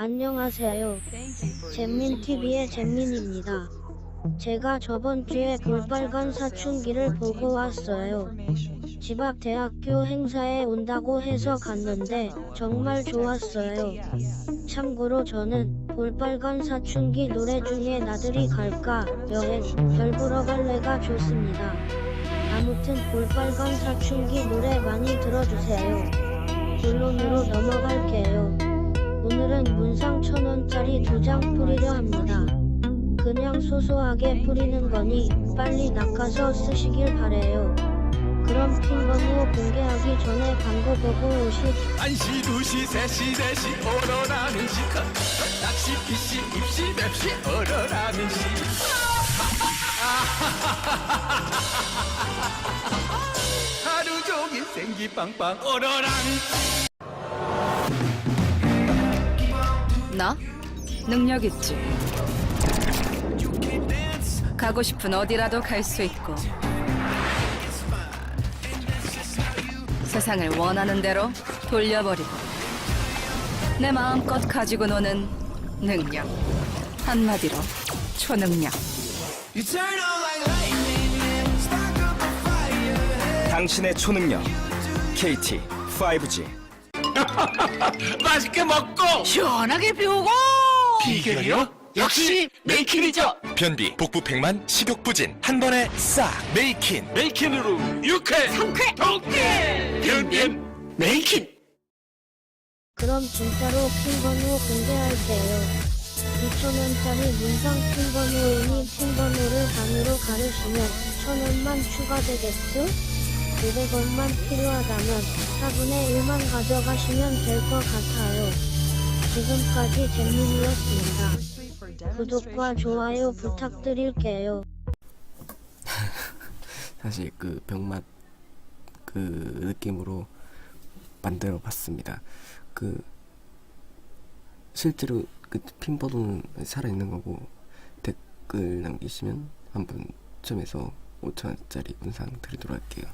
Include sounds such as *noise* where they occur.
안녕하세요. 잼민TV의 잼민입니다. 제가 저번 주에 볼빨간 사춘기를 보고 왔어요. 집 앞 대학교 행사에 온다고 해서 갔는데 정말 좋았어요. 참고로 저는 볼빨간 사춘기 노래 중에 나들이 갈까 여행 별 보러 갈래가 좋습니다. 아무튼 볼빨간 사춘기 노래 많이 들어주세요. 본론으로 넘어갈게요. 오늘은 문상 천 원짜리 두 장 뿌리려 합니다. 그냥 소소하게 뿌리는 거니 빨리 낚아서 쓰시길 바래요. 그럼 핑번호 공개하기 전에 광고 보고 오시 안시 두시 세시 네시 얼어라는 시컷 낚시 피시 입시 맵시 얼어라는 시 하루 종일 생기 빵빵 얼어라 나? 능력 있지. 가고 싶은 어디라도 갈 수 있고. 세상을 원하는 대로 돌려버리고. 내 마음껏 가지고 노는 능력. 한마디로 초능력. 당신의 초능력 KT 5G *laughs* 맛있게 먹고 시원하게 비우고! 비결이요? 역시 메이킨이죠 변비 복부 백만 식욕 부진 한 번에 싹 메이킨 메이킨으로 육회 상쾌! 통쾌 변변 메이킨 그럼 진짜로 핑번호 공개할게요. 2천원짜리 문상 핑번호이니 핑번호를 반으로 가르시면 천원만 추가되겠죠? 500원만 필요하다면 4분의 1만 가져가시면 될 것 같아요. 지금까지 잼민이었습니다. 구독과 좋아요 부탁드릴게요. *laughs* 사실 그 병맛 그 느낌으로 만들어 봤습니다. 그 실제로 그 핀버는 살아 있는 거고 댓글 남기시면 한분 추첨해서 5천원짜리 문상 드리도록 할게요.